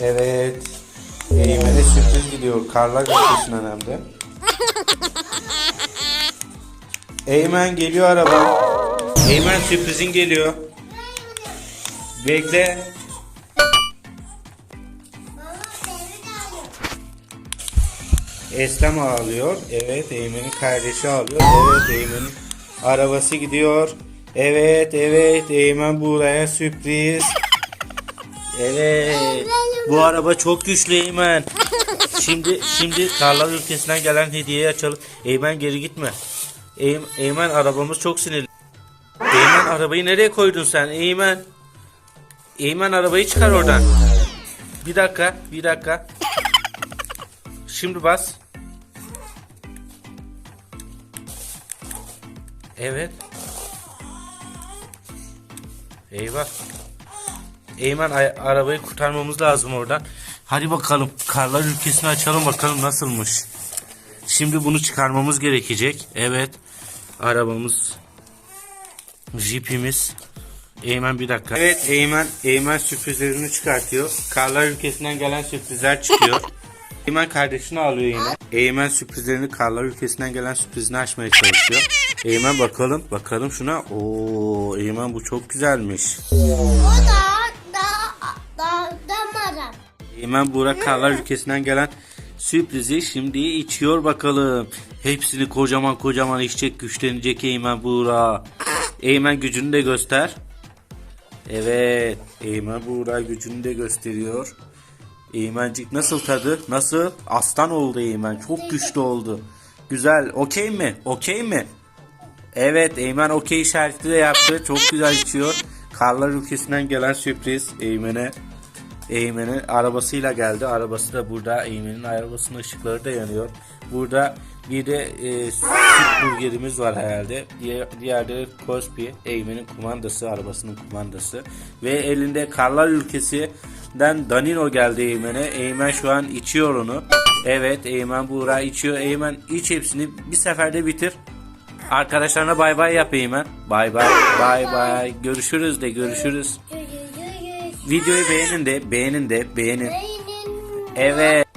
Evet. Eymen'e sürpriz gidiyor. Karlar ülkesinden hem. Eymen geliyor araba. Eymen sürprizin geliyor. Bekle. Eslem ağlıyor. Evet Eymen'in kardeşi ağlıyor. Evet Eymen'in arabası gidiyor. Evet evet Eymen buraya sürpriz. Evet. Bu araba çok güçlü Eymen. Şimdi şimdi Karlar ülkesinden gelen hediyeyi açalım. Eymen geri gitme. Eym- Eymen arabamız çok sinirli. Eymen arabayı nereye koydun sen? Eymen. Eymen arabayı çıkar oradan. Bir dakika, bir dakika. Şimdi bas. Evet. Eyvah. Eymen ay- arabayı kurtarmamız lazım oradan. Hadi bakalım karlar ülkesini açalım bakalım nasılmış. Şimdi bunu çıkarmamız gerekecek. Evet. Arabamız. Jeepimiz. Eymen bir dakika. Evet Eymen, Eymen sürprizlerini çıkartıyor. Karlar ülkesinden gelen sürprizler çıkıyor. Eymen kardeşini alıyor yine. Eymen sürprizlerini karlar ülkesinden gelen sürprizini açmaya çalışıyor. Eymen bakalım, bakalım şuna. Oo, Eymen bu çok güzelmiş. O da Eymen Burak Karlar ülkesinden gelen sürprizi şimdi içiyor bakalım. Hepsini kocaman kocaman içecek güçlenecek Eymen Buğra. Eymen gücünü de göster. Evet. Eymen Buğra gücünü de gösteriyor. Eymencik nasıl tadı? Nasıl? Aslan oldu Eymen. Çok güçlü oldu. Güzel. Okey mi? Okey mi? Evet Eymen okey işareti de yaptı. Çok güzel içiyor. Karlar ülkesinden gelen sürpriz Eymen'e. Eymen'in arabasıyla geldi. Arabası da burada. Eymen'in arabasının ışıkları da yanıyor. Burada bir de e, süt burgerimiz var herhalde. Diğer, diğer de Cosby. Eymen'in kumandası, arabasının kumandası. Ve elinde Karlar ülkesinden Danilo geldi Eymen'e. Eymen şu an içiyor onu. Evet Eymen Buğra içiyor. Eymen iç hepsini bir seferde bitir. Arkadaşlarına bay bay yap Eymen. Bay bay. Bay bay. Görüşürüz de görüşürüz. Videoyu beğenin de beğenin de beğenin. Beynin Evet.